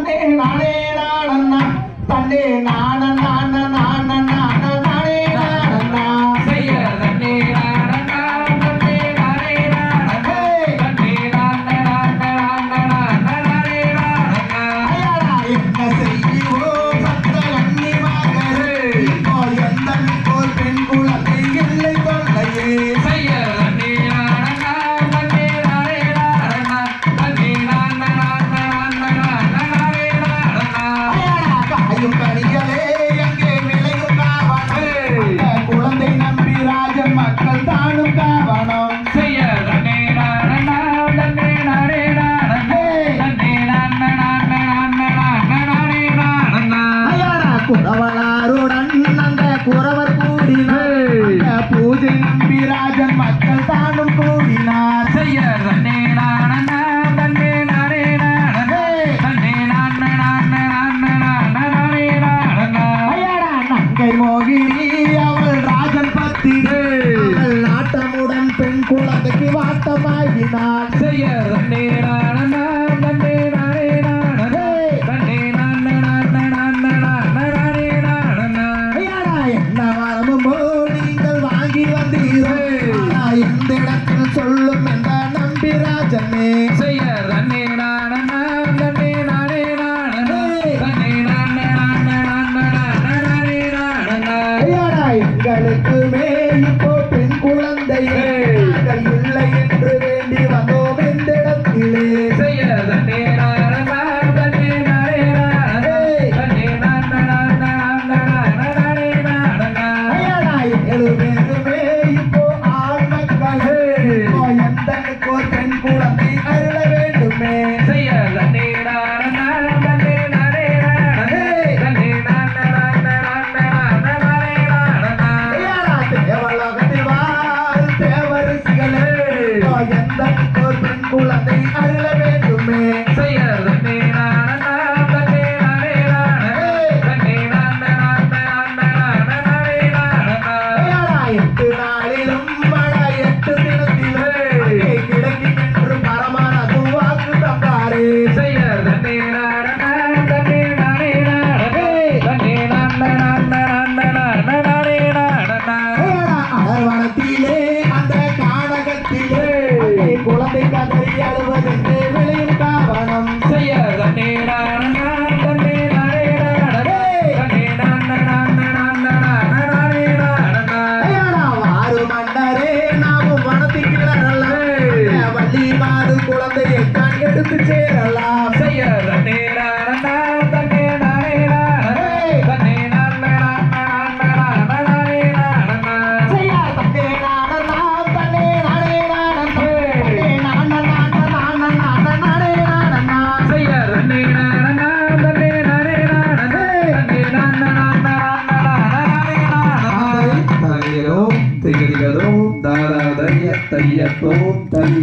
தன்னே நானே நானண்ணா தன்னே நான கூடினார் பூஜை நம்பி ராஜன் மக்கள் தானும் கூடினார் செய்ய தன்னே நான தன்னே நானே நான தன்னே நான நான நான நானே நாடனா நங்கை நாட்டமுடன் பெண் குழந்தைக்கு வாட்டமாகினார் செய்ய தன்னே ஆயிரம் வார்த்தை கதறி அழுவதென்று விளையும் காரணம் செய்ய குழந்தையை தான் எடுத்து சேரலாம் tonta, vida tonta.